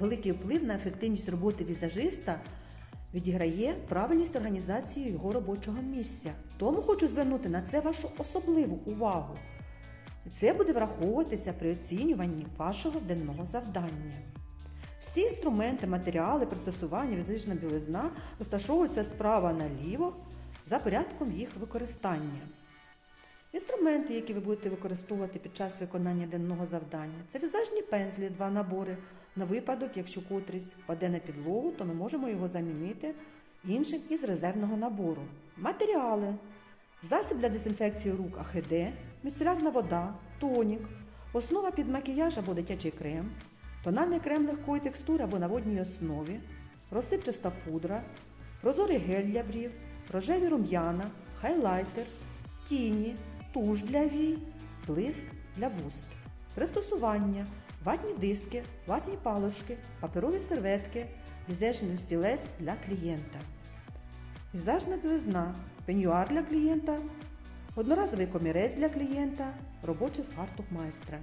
великий вплив на ефективність роботи візажиста відіграє правильність організації його робочого місця. Тому хочу звернути на це вашу особливу увагу. Це буде враховуватися при оцінюванні вашого денного завдання. Всі інструменти, матеріали, пристосування, візажична білизна розташовуються справа наліво за порядком їх використання. Інструменти, які ви будете використовувати під час виконання денного завдання, це візажні пензлі, два набори. На випадок, якщо котрийсь впаде на підлогу, то ми можемо його замінити іншим із резервного набору. Матеріали. Засіб для дезінфекції рук АХД, міцелярна вода, тонік, основа під макіяж або дитячий крем, тональний крем легкої текстури або на водній основі, розсипчаста пудра, прозорий гель для брів, рожеві рум'яна, хайлайтер, тіні, туш для вій, блиск для вуст. Пристосування, ватні диски, ватні палочки, паперові серветки, візажний стілець для клієнта. Візажна білизна, пенюар для клієнта, одноразовий комірець для клієнта, робочий фартук майстра.